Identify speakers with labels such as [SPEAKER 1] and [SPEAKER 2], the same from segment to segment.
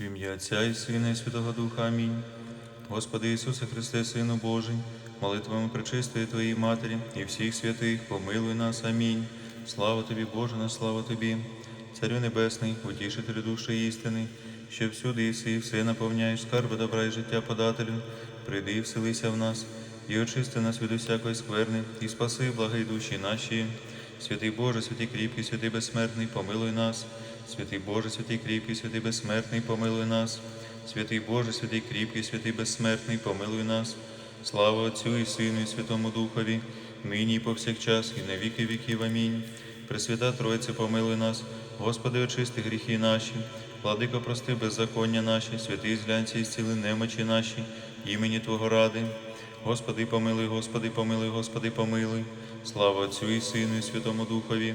[SPEAKER 1] В ім'я Отця і Сина, і Святого Духа. Амінь. Господи Ісусе Христе, Сину Божий, молитвами пречистої Твоєї Матері і всіх святих, помилуй нас. Амінь. Слава Тобі, Боже, на слава Тобі, Царю Небесний, утішителю душі істини, що всюди єси і все наповняєш, скарби добра і життя подателю, прийди і вселися в нас, і очисти нас від усякої скверни, і спаси, благай душі наші. Святий Боже, святий кріпкий, святий безсмертний, помилуй нас. Святий Боже, святий кріпкий, святий безсмертний, помилуй нас. Святий Боже, святий кріпкий, святий безсмертний, помилуй нас. Слава Отцю і Сину, і Святому Духові, нині і повсякчас, і на віки віків. Амінь. Пресвята Тройце, помилуй нас, Господи, очисти гріхи наші, владико, прости беззаконня наші, святий зглянці і зціли немочі наші, імені Твого ради. Господи, помилуй, Господи, помилуй, Господи, помилуй. Слава Отцю і Сину, і Святому Духові,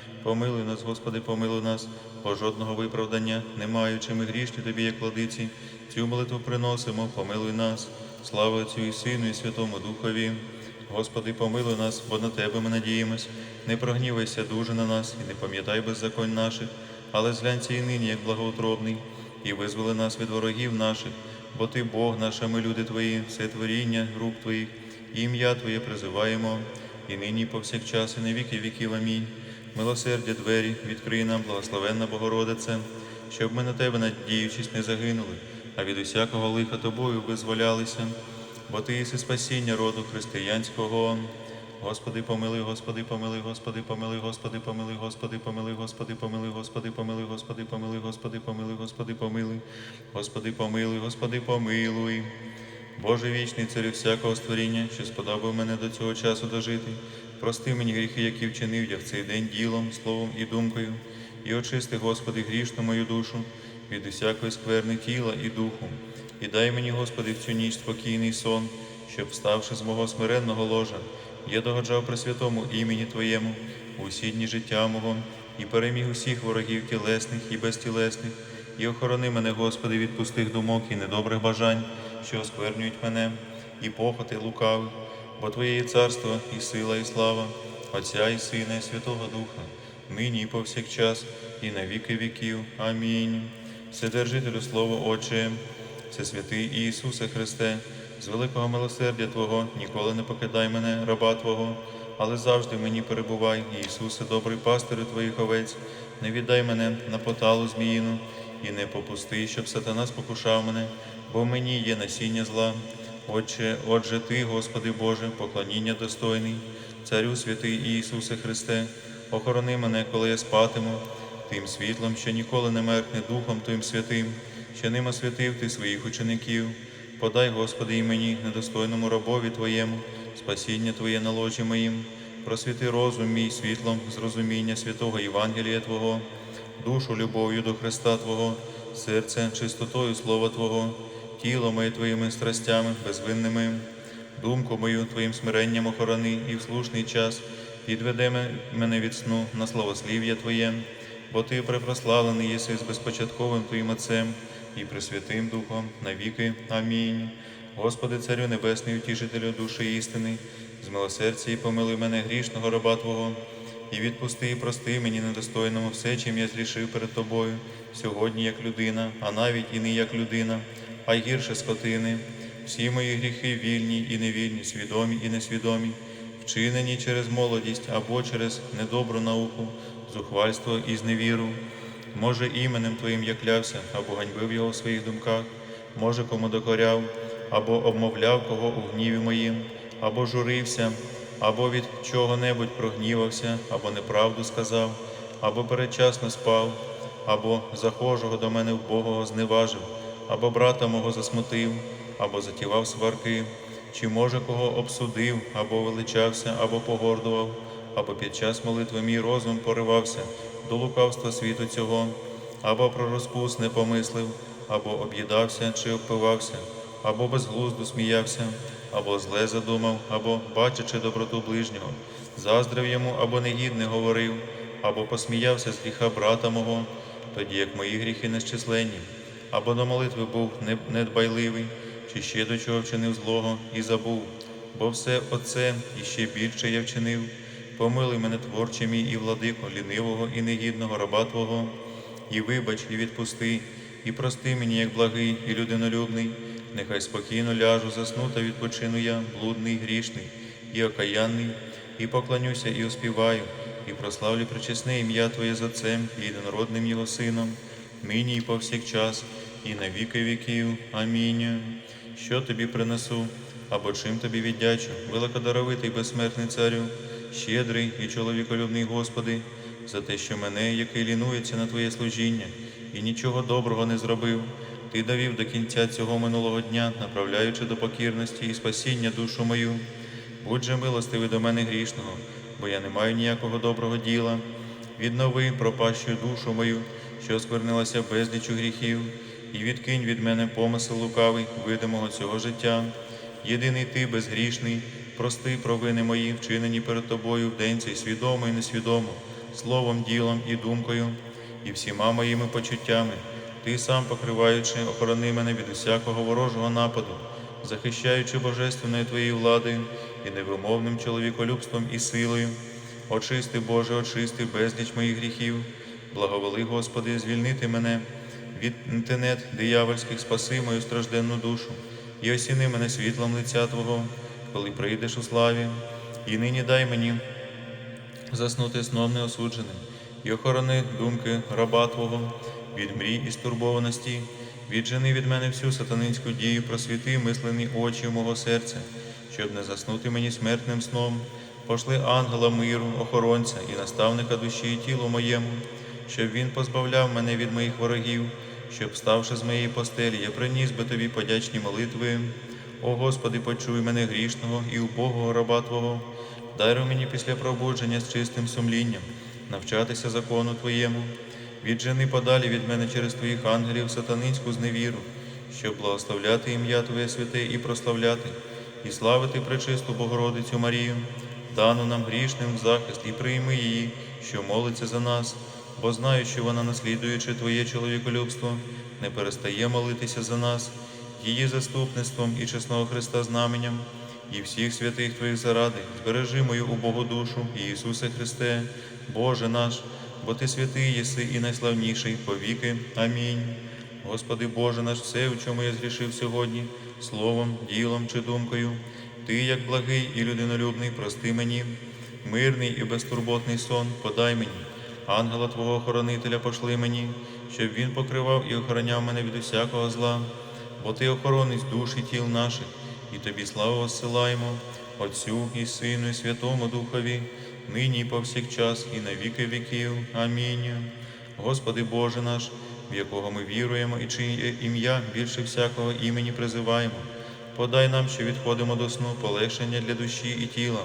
[SPEAKER 1] Помилуй нас, Господи, помилуй нас, бо жодного виправдання не маючи ми грішні Тобі, як владиці, цю молитву приносимо, помилуй нас. Слава Отцю і Сину, і Святому Духові. Господи, помилуй нас, бо на Тебе ми надіємось. Не прогнівайся дуже на нас і не пам'ятай беззаконь наших, але зглянься і нині, як благоутробний, і визволи нас від ворогів наших, бо Ти Бог наш, а ми люди Твої, все творіння рук Твоїх, і ім'я Твоє призиваємо, і нині, і повсякчас, і на віки віків. Амінь. Милосердя двері, відкрий нам, благословенна Богородице, щоб ми на Тебе, надіючись, не загинули, а від усякого лиха Тобою визволялися, бо Ти єси спасіння роду християнського. Господи, помилуй, Господи, помилуй, Господи, помилуй, Господи, помилуй, Господи, помилуй, Господи, помилуй, Господи, помилуй, Господи, помилуй, Господи, помилуй, Господи, помилуй, Господи, помилуй, Господи, помилуй. Боже вічний царю всякого створіння, що сподобав мене до цього часу дожити, прости мені гріхи, які вчинив я в цей день ділом, словом і думкою, і очисти, Господи, грішну мою душу від усякої скверни тіла і духу. І дай мені, Господи, в цю ніч спокійний сон, щоб, вставши з мого смиренного ложа, я догоджав при святому імені Твоєму усі дні життя мого і переміг усіх ворогів тілесних і безтілесних, і охорони мене, Господи, від пустих думок і недобрих бажань, що осквернюють мене, і похоти лукавих, бо Твоє є царство, і сила, і слава, Отця і Сина, і Святого Духа, нині і повсякчас, і на віки віків. Амінь. Вседержителю Слово Отче, Всесвятий Ісусе Христе, з великого милосердя Твого ніколи не покидай мене, раба Твого, але завжди мені перебувай, Ісусе, добрий пастирю Твоїх овець, не віддай мене на поталу зміїну, і не попусти, щоб сатана спокушав мене, бо мені є насіння зла. Отче, отже, Ти, Господи Боже, поклоніння достойний, Царю святий Ісусе Христе, охорони мене, коли я спатиму, тим світлом, що ніколи не меркне Духом Твоїм святим, що ним освятив Ти своїх учеників. Подай, Господи, і мені, недостойному рабові Твоєму, спасіння Твоє на ложі моїм, просвіти розум мій світлом, зрозуміння святого Євангелія Твого, душу любов'ю до Христа Твого, серце чистотою Слова Твого, тіло моє Твоїми страстями безвинними, думку мою Твоїм смиренням охорони і в слушний час підведе мене від сну на славослів'я Твоє, бо Ти препрославлений єси з безпочатковим Твоїм Отцем і Пресвятим Духом навіки. Амінь. Господи, Царю Небесний, утішителю душі істини, з милосердя і помилуй мене грішного раба Твого, і відпусти і прости мені недостойному все, чим я зрішив перед Тобою, сьогодні як людина, а навіть і не як людина, а й гірше скотини. Всі мої гріхи вільні і невільні, свідомі і несвідомі, вчинені через молодість або через недобру науку, зухвальство і зневіру. Може, іменем Твоїм я клявся, або ганьбив його в своїх думках, може, кому докоряв, або обмовляв кого у гніві моїм, або журився, або від чого-небудь прогнівався, або неправду сказав, або передчасно спав, або захожого до мене вбогого зневажив, або брата мого засмутив, або затівав сварки, чи може кого обсудив, або величався, або погордував, або під час молитви мій розум поривався до лукавства світу цього, або про розпус не помислив, або об'їдався чи обпивався, або безглузду сміявся, або зле задумав, або, бачачи доброту ближнього, заздрив йому або негідне говорив, або посміявся з гріха брата мого, тоді як мої гріхи нещисленні, або до молитви був недбайливий, чи ще до чого вчинив злого і забув, бо все оце і ще більше я вчинив. Помилуй мене, творче мій і владико, лінивого і негідного раба Твого, і вибач, і відпусти, і прости мені, як благий і людинолюбний, нехай спокійно ляжу, засну та відпочину я, блудний, грішний і окаянний, і поклонюся, і оспіваю, і прославлю причесне ім'я Твоє за Отцем і єдинородним Його Сином, нині і повсякчас, і на віки віків. Амінь. Що тобі принесу, або чим тобі віддячу, великодаровитий безсмертний царю, щедрий і чоловіколюбний Господи, за те, що мене, який лінується на Твоє служіння, і нічого доброго не зробив, Ти довів до кінця цього минулого дня, направляючи до покірності і спасіння душу мою. Будь же милостивий до мене грішного, бо я не маю ніякого доброго діла. Віднови пропащу душу мою, що сквернилася безлічу гріхів, і відкинь від мене помисел лукавий, видимого цього життя. Єдиний ти безгрішний, прости провини мої, вчинені перед тобою в день цей свідомо і несвідомо, словом, ділом і думкою, і всіма моїми почуттями. Ти сам покриваючи, охорони мене від усякого ворожого нападу, захищаючи божественною твоєю владою і невимовним чоловіколюбством і силою. Очисти, Боже, очисти безліч моїх гріхів, благоволи, Господи, звільнити мене від тенет диявольських, спаси мою стражденну душу, і осіни мене світлом лиця Твого, коли прийдеш у славі, і нині дай мені заснути сном неосудженим, і охорони думки раба Твого від мрій і стурбованості, віджени від мене всю сатанинську дію, просвіти мислені очі мого серця, щоб не заснути мені смертним сном. Пошли ангела миру, охоронця і наставника душі і тілу моєму, щоб він позбавляв мене від моїх ворогів, щоб, ставши з моєї постелі, я приніс би тобі подячні молитви. О Господи, почуй мене грішного і убогого раба Твого, дай мені після пробудження з чистим сумлінням навчатися закону Твоєму. Віджени подалі від мене через Твоїх ангелів сатанинську зневіру, щоб благословляти ім'я Твоє святе і прославляти, і славити пречисту Богородицю Марію, дану нам грішним в захист, і прийми її, що молиться за нас, бо знаю, що вона, наслідуючи Твоє чоловіколюбство, не перестає молитися за нас, її заступництвом і чесного Христа знаменням, і всіх святих Твоїх заради, збережи мою убогу душу, Ісусе Христе, Боже наш, бо Ти святий єси і найславніший повіки. Амінь. Господи Боже наш, все, у чому я згрішив сьогодні, словом, ділом чи думкою, Ти, як благий і людинолюбний, прости мені, мирний і безтурботний сон подай мені, ангела Твого охоронителя пошли мені, щоб він покривав і охороняв мене від усякого зла, бо Ти охоронець душ і тіл наших, і Тобі славу осилаємо, Отцю і Сину, і Святому Духові, нині і повсякчас, і на віки віків. Амінь. Господи Боже наш, в якого ми віруємо і чиє ім'я більше всякого імені призиваємо. Подай нам, що відходимо до сну, полегшення для душі і тіла,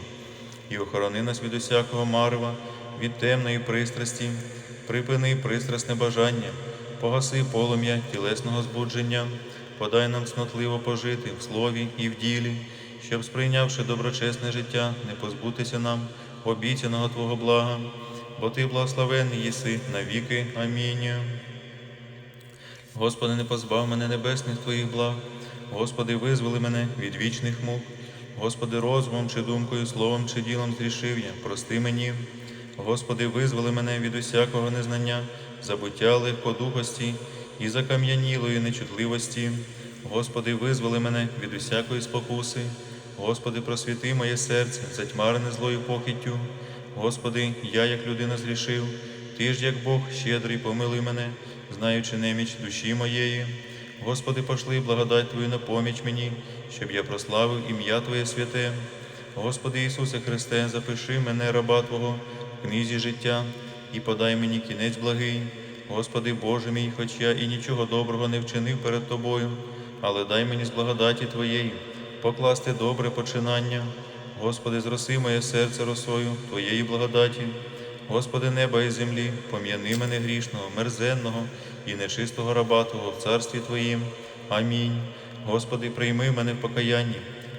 [SPEAKER 1] і охорони нас від усякого марва, від темної пристрасті, припини пристрасне бажання, погаси полум'я тілесного збудження, подай нам цнотливо пожити в слові і в ділі, щоб, сприйнявши доброчесне життя, не позбутися нам обіцяного Твого блага, бо Ти благословенний єси навіки. Амінь. Господи, не позбав мене небесних Твоїх благ, Господи, визволи мене від вічних мук. Господи, розумом чи думкою, словом чи ділом зрішив я, прости мені. Господи, визволи мене від усякого незнання, забуття легкодухості і закам'янілої нечутливості. Господи, визволи мене від усякої спокуси. Господи, просвіти моє серце, затьмарене злою похиттю. Господи, я, як людина, зрішив, Ти ж, як Бог, щедрий, помилуй мене, знаючи неміч душі моєї. Господи, пошли благодать Твою на поміч мені, щоб я прославив ім'я Твоє святе. Господи Ісусе Христе, запиши мене, раба Твого, книзі життя, і подай мені кінець благий. Господи Боже мій, хоч я і нічого доброго не вчинив перед Тобою, але дай мені з благодаті Твоєї покласти добре починання. Господи, зроси моє серце росою Твоєї благодаті. Господи неба і землі, пом'яни мене грішного, мерзенного і нечистого раба Твого в царстві Твоїм. Амінь. Господи, прийми мене в покаянні.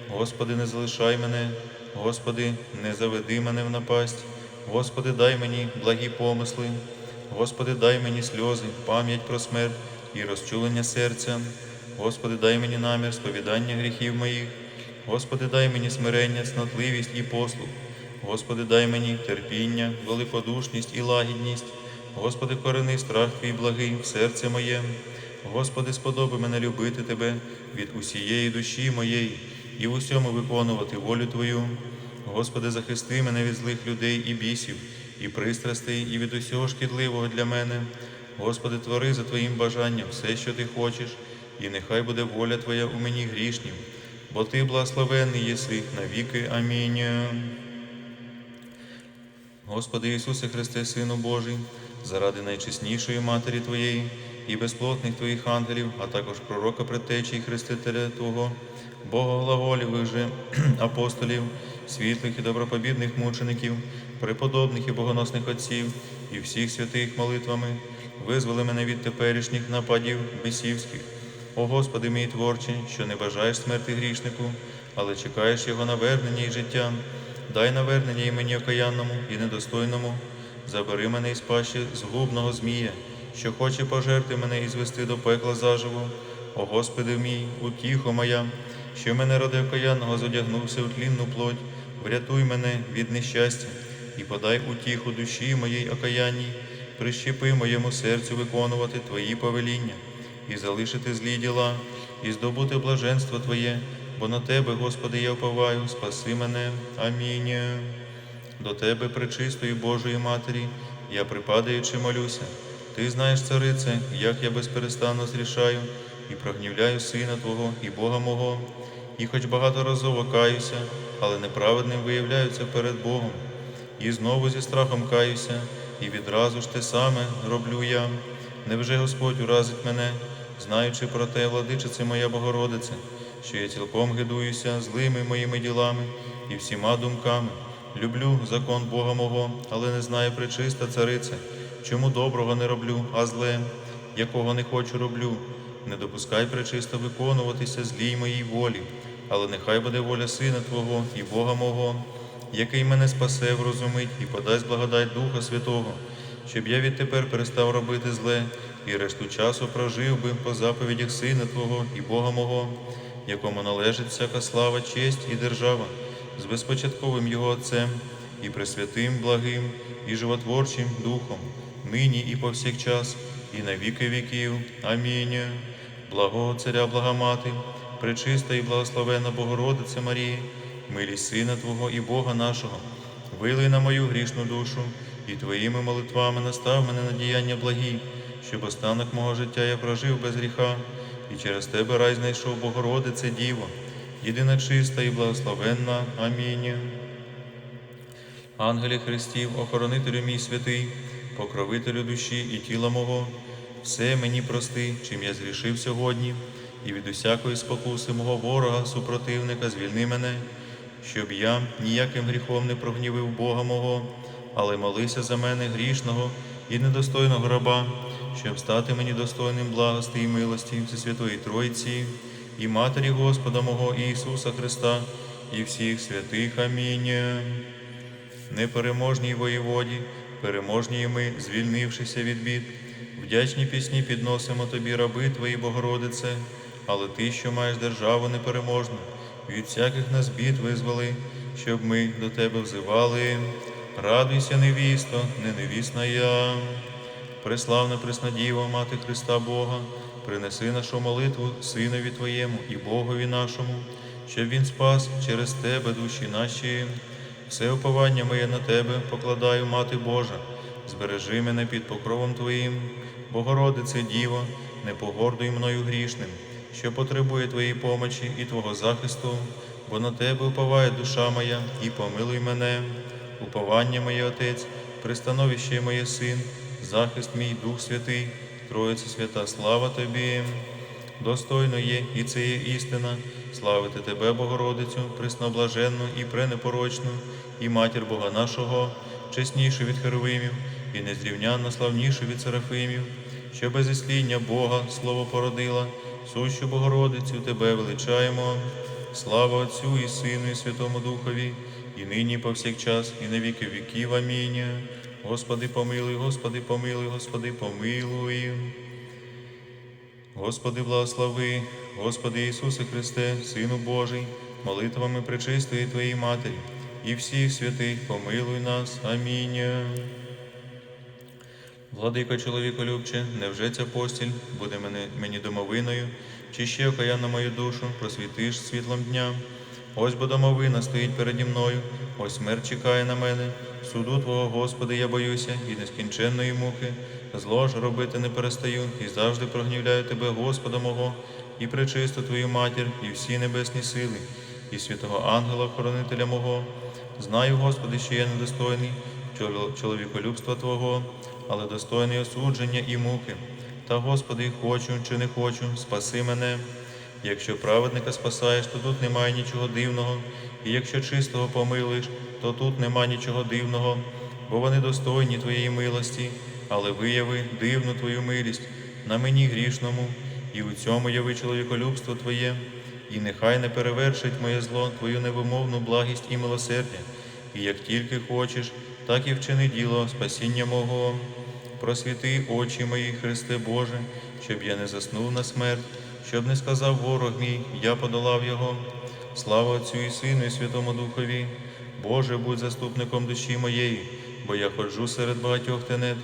[SPEAKER 1] Господи, не залишай мене, Господи, не заведи мене в напасть. Господи, дай мені благі помисли. Господи, дай мені сльози, пам'ять про смерть і розчулення серця. Господи, дай мені намір сповідання гріхів моїх. Господи, дай мені смирення, цнотливість і послух. Господи, дай мені терпіння, великодушність і лагідність. Господи, корени страх Твій благий в серце моє. Господи, сподоби мене любити Тебе від усієї душі моєї і в усьому виконувати волю Твою. Господи, захисти мене від злих людей і бісів, і пристрастей, і від усього шкідливого для мене. Господи, твори за Твоїм бажанням все, що Ти хочеш, і нехай буде воля Твоя у мені грішнім, бо Ти благословенний єси навіки. Амінь. Господи Ісусе Христе, Сину Божий, заради найчеснішої Матері Твоєї і безплотних Твоїх ангелів, а також пророка предтечі і Хрестителя Твого, Бога глаголівих же апостолів, світлих і добропобідних мучеників, преподобних і богоносних отців і всіх святих молитвами, визволи мене від теперішніх нападів бесівських. О Господи мій творче, що не бажаєш смерти грішнику, але чекаєш його навернення і життя. Дай навернення і мені окаянному і недостойному, забери мене із пащі згубного змія, що хоче пожерти мене і звести до пекла заживо. О Господи мій, утіхо моя, що мене ради окаянного зодягнувся у тлінну плоть, врятуй мене від нещастя і подай утіху душі моїй окаянній, прищепи моєму серцю виконувати Твої повеління і залишити злі діла, і здобути блаженство Твоє, бо на Тебе, Господи, я вповаю, спаси мене. Амінь. До Тебе, пречистої Божої Матері, я припадаючи молюся. Ти знаєш, царице, як я безперестанно зрішаю і прогнівляю Сина Твого і Бога мого, і хоч багаторазово каюся, але неправедним виявляюся перед Богом. І знову зі страхом каюся, і відразу ж те саме роблю я. Невже Господь уразить мене, знаючи про те, владичице моя Богородице, що я цілком гидуюся злими моїми ділами і всіма думками. Люблю закон Бога мого, але не знаю пречиста царице, чому доброго не роблю, а зле, якого не хочу роблю. Не допускай пречисто виконуватися злій моїй волі, але нехай буде воля Сина Твого і Бога мого, який мене спасе, врозумить і подасть благодать Духа Святого, щоб я відтепер перестав робити зле і решту часу прожив би по заповідях Сина Твого і Бога мого, якому належить всяка слава, честь і держава, з безпочатковим Його Отцем і пресвятим, благим і животворчим Духом, нині і повсякчас, і на віки віків. Амінь. Благого Царя, благомати, пречиста і благословена Богородице Марії, милість Сина Твого і Бога нашого, вилий на мою грішну душу, і Твоїми молитвами настав мене на діяння благі, щоб останок мого життя я прожив без гріха, і через Тебе рай знайшов Богородице Діво, єдина чиста і благословенна. Амінь. Ангелі Христів, охоронителю мій святий, покровителю душі і тіла мого, все мені прости, чим я зрішив сьогодні, і від усякої спокуси мого ворога, супротивника, звільни мене, щоб я ніяким гріхом не прогнівив Бога мого, але молися за мене грішного і недостойного раба, щоб стати мені достойним благости і милості Всесвятої Тройці і Матері Господа мого Ісуса Христа і всіх святих. Амінь непереможній воєводі, переможній ми, звільнившися від бід. Вдячні пісні підносимо тобі, раби твої, Богородице, але ти, що маєш державу непереможну, від всяких нас бід визволи, щоб ми до тебе взивали. Радуйся, невісто, не невісна я. Преславна Преснодіва, Мати Христа Бога, принеси нашу молитву Синові Твоєму і Богові нашому, щоб Він спас через Тебе душі наші. Все уповання моє на Тебе покладаю, Мати Божа, збережи мене під покровом Твоїм, Богородице Діво, не погордуй мною грішним, що потребує Твоєї помочі і Твого захисту, бо на Тебе уповає душа моя, і помилуй мене, уповання моє Отець, пристановище моє Син, захист мій Дух Святий, Троїця свята, слава Тобі. Достойно є, і це є істина, славити Тебе, Богородицю, пресноблаженну і пренепорочну, і матір Бога нашого, чеснішу від херовимів, і незрівнянно славнішу від серафимів, що без ісління Бога слово породила, сущу Богородицю Тебе величаємо. Слава Отцю і Сину, і Святому Духові, і нині, повсякчас, і на віки віків. Амінь. Господи, помилуй, Господи, помилуй, Господи, помилуй. Господи, благослови, Господи Ісусе Христе, Сину Божий, молитвами пречистої Твоєї Матері і всіх святих помилуй нас. Амінь. Владико чоловіколюбче, невже ця постіль буде мене, мені домовиною, чи ще окаянно мою душу просвітиш світлом дня? Ось бо домовина стоїть переді мною, ось смерть чекає на мене. Суду Твого, Господи, я боюся, і нескінченної муки. Зло ж робити не перестаю, і завжди прогнівляю Тебе, Господа мого, і пречисту Твою матір, і всі небесні сили, і святого ангела, хоронителя мого. Знаю, Господи, що я недостойний чоловіколюбства Твого, але достойний осудження і муки. Та, Господи, хочу чи не хочу, спаси мене. Якщо праведника спасаєш, то тут немає нічого дивного, і якщо чистого помилуєш, то тут нема нічого дивного, бо вони достойні Твоєї милості, але вияви дивну Твою милість на мені грішному, і у цьому яви чоловіколюбство Твоє, і нехай не перевершить моє зло Твою невимовну благість і милосердя, і як тільки хочеш, так і вчини діло спасіння мого. Просвіти очі мої, Христе Боже, щоб я не заснув на смерть, щоб не сказав ворог мій, я подолав його. Слава Отцю і Сину, і Святому Духові. Боже, будь заступником душі моєї, бо я ходжу серед багатьох тенет.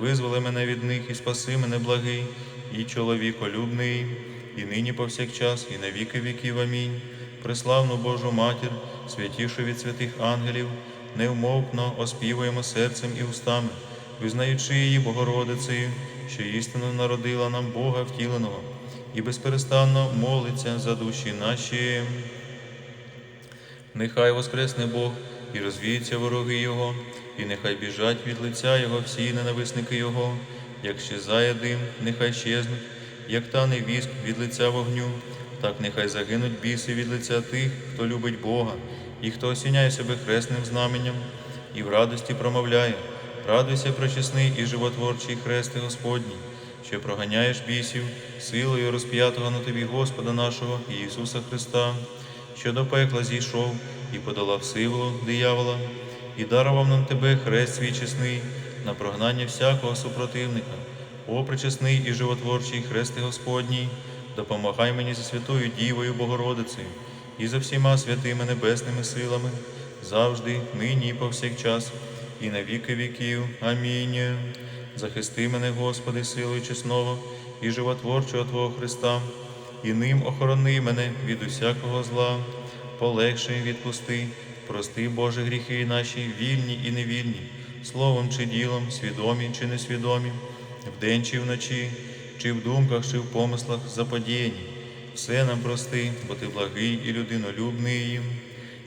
[SPEAKER 1] Визволи мене від них і спаси мене благий, і чоловіколюбний, і нині повсякчас, і на віки віків. Амінь. Преславну Божу Матір, святішу від святих ангелів, невмовно оспівуємо серцем і устами, визнаючи її Богородицею, що істинно народила нам Бога втіленого, і безперестанно молиться за душі наші. Нехай воскресне Бог і розвіються вороги Його, і нехай біжать від лиця Його всі ненависники Його, як щезає дим, нехай щезнуть, як тане віск від лиця вогню, так нехай загинуть біси від лиця тих, хто любить Бога, і хто осіняє себе хресним знаменням, і в радості промовляє, радуйся, пречесний і животворчий хрести Господній, що проганяєш бісів силою розп'ятого на тобі Господа нашого Ісуса Христа що до пекла зійшов і подолав силу диявола, і дарував нам тебе хрест свій чесний на прогнання всякого супротивника. О, пречесний і животворчий хрести Господній, допомагай мені за святою Дівою Богородицею і за всіма святими небесними силами, завжди, нині і повсякчас, і на віки віків. Амінь. Захисти мене, Господи, силою чесного і животворчого Твого Христа, і ним охорони мене від усякого зла, полегши, відпусти, прости, Боже, гріхи наші, вільні і невільні, словом чи ділом, свідомі чи несвідомі, вдень чи вночі, чи в думках, чи в помислах заподіяні. Все нам прости, бо ти благий і людинолюбний.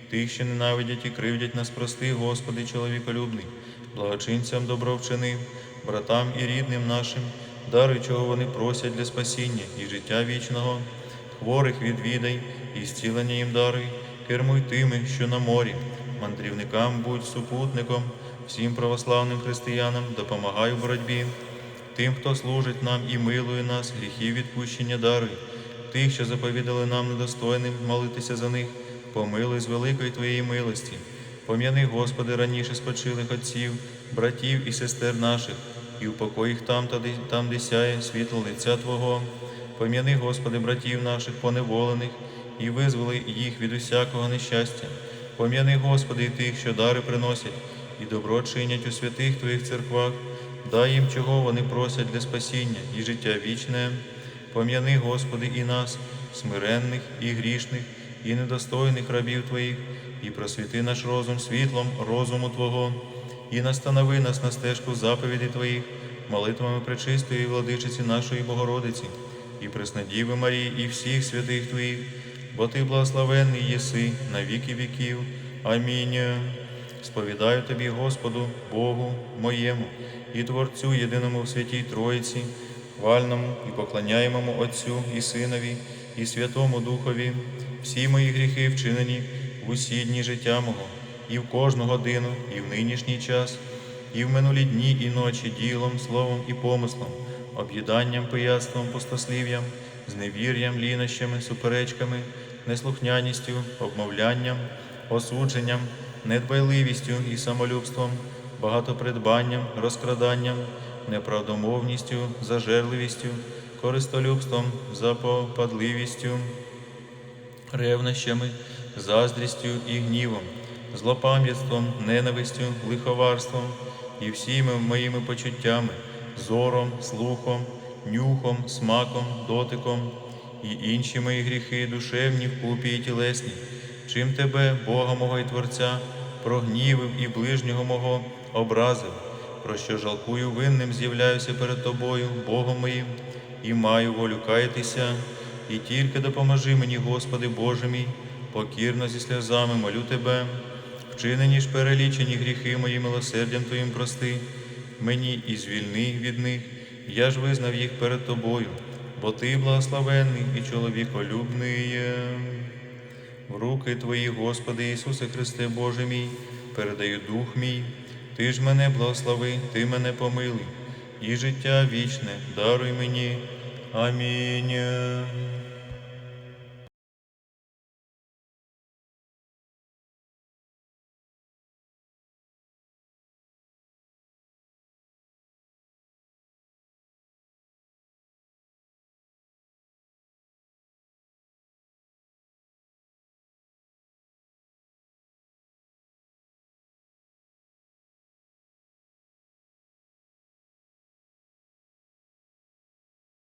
[SPEAKER 1] Тих, що ненавидять і кривдять нас, прости, Господи, чоловіколюбний, благочинцям добро вчинив, братам і рідним нашим, даруй, чого вони просять для спасіння і життя вічного, хворих відвідай, і зцілення їм даруй, кермуй тими, що на морі, мандрівникам будь супутником, всім православним християнам допомагай у боротьбі, тим, хто служить нам і милує нас, гріхів відпущення даруй, тих, що заповідали нам недостойним молитися за них, помилуй з великої Твоєї милості. Пом'яни, Господи, раніше спочилих отців, братів і сестер наших, і упокой їх там, та там, де сяє світло лиця Твого. Пом'яни, Господи, братів наших поневолених, і визволи їх від усякого нещастя. Пом'яни, Господи, і тих, що дари приносять, і добро чинять у святих Твоїх церквах, дай їм, чого вони просять для спасіння і життя вічне. Пом'яни, Господи, і нас, смиренних і грішних, і недостойних рабів Твоїх, і просвіти наш розум світлом розуму Твого, і настанови нас на стежку заповіді Твоїх, молитвами пречистої владичиці нашої Богородиці, і Преснодіви Марії, і всіх святих Твоїх, бо Ти благословенний єси на віки віків. Амінь. Сповідаю Тобі, Господу, Богу моєму і Творцю єдиному в святій Троїці, хвальному і поклоняємому Отцю і Синові, і Святому Духові, всі мої гріхи вчинені в усі дні життя мого, і в кожну годину, і в нинішній час, і в минулі дні і ночі ділом, словом і помислом, об'їданням, пияцтвом, пустослів'ям, зневір'ям, лінощами, суперечками, неслухняністю, обмовлянням, осудженням, недбайливістю і самолюбством, багатопридбанням, розкраданням, неправдомовністю, зажерливістю, користолюбством, запопадливістю, ревнощами, заздрістю і гнівом, злопам'ятством, ненавистю, лиховарством і всіми моїми почуттями, зором, слухом, нюхом, смаком, дотиком і інші мої гріхи, душевні, вкупі і тілесні, чим тебе, Бога мого і Творця, прогнівив і ближнього мого образив, про що жалкую винним з'являюся перед тобою, Богом моїм, і маю волю каятися, і тільки допоможи мені, Господи Боже мій, покірно зі сльозами молю Тебе, вчинені ж перелічені гріхи мої милосердям Твоїм прости, мені і звільни від них, я ж визнав їх перед Тобою, бо Ти благословенний і чоловіколюбний. В руки Твої, Господи Ісусе Христе Боже мій, передаю дух мій, Ти ж мене благослови, Ти мене помилуй, і життя вічне даруй мені. Амінь.